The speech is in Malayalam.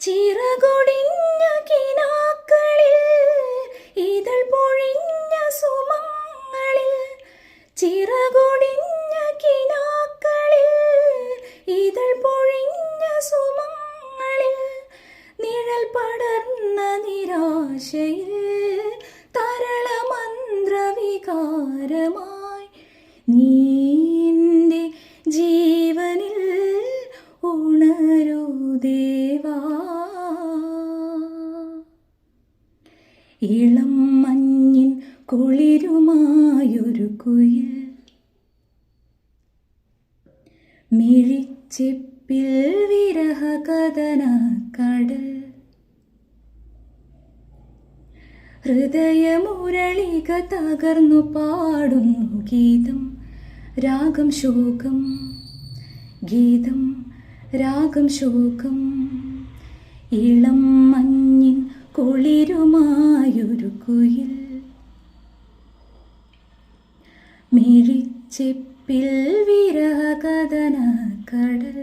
ചിറകൊടിഞ്ഞ കിനാക്കളിൽ ഇതൾ പൊഴിഞ്ഞ സുമങ്ങളിൽ. ചിറകൊടിഞ്ഞ കിനാക്കളിൽ ഇതൾ പൊഴിഞ്ഞ സുമങ്ങളിൽ. നിഴൽ പടർന്ന നിരാശയിൽ തരളമന്ത്രവികാരമായി നീന്റെ ജീവനിൽ ഉണരൂ ദേവാ. ഇളം മഞ്ഞിൻ കുളിരുമായൊരു കുയിൽ. മിഴിച്ചിപ്പിൽ വിരഹകഥന കടൽ ഹൃദയമുരളിക തകർന്നു പാടുന്നു ഗീതം രാഗം ശോകം. ഗീതം രാഗം ശോകം. ഇളം കുളിരുമായൊരു കുയിൽ മിഴിച്ചിപ്പിൽ വിരഹകഥന കടൽ